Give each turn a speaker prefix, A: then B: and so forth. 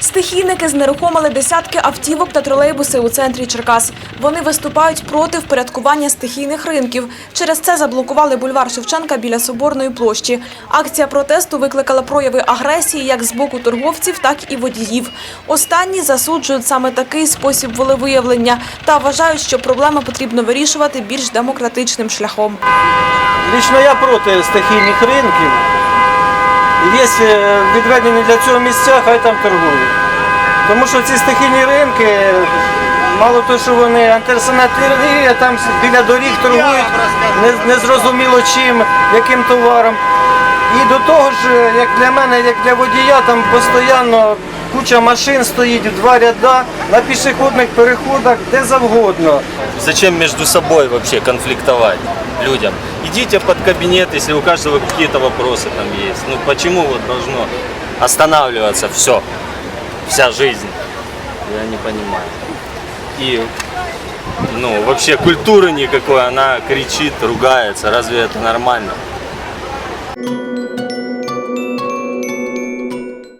A: Стихійники знерухомили десятки автівок та тролейбуси у центрі Черкас. Вони виступають проти впорядкування стихійних ринків. Через це заблокували бульвар Шевченка біля Соборної площі. Акція протесту викликала прояви агресії як з боку торговців, так і водіїв. Останні засуджують саме такий спосіб волевиявлення та вважають, що проблему потрібно вирішувати більш демократичним шляхом.
B: Лично я проти стихійних ринків. Є е, відведені для цього місця, хай там торгують. Тому що ці стихійні ринки, мало того, що вони антисанітарії, а там біля доріг торгують не- незрозуміло чим, яким товаром. І до того ж, як для мене, як для водія, там постійно куча машин стоїть в два ряда на пішохідних переходах, де завгодно.
C: Зачем между собой вообще конфликтовать людям? Идите под кабинет, если у каждого какие-то вопросы там есть. Ну почему вот должно останавливаться все, вся жизнь? Я не понимаю. И ну вообще культуры никакой, она кричит, ругается. Разве это нормально?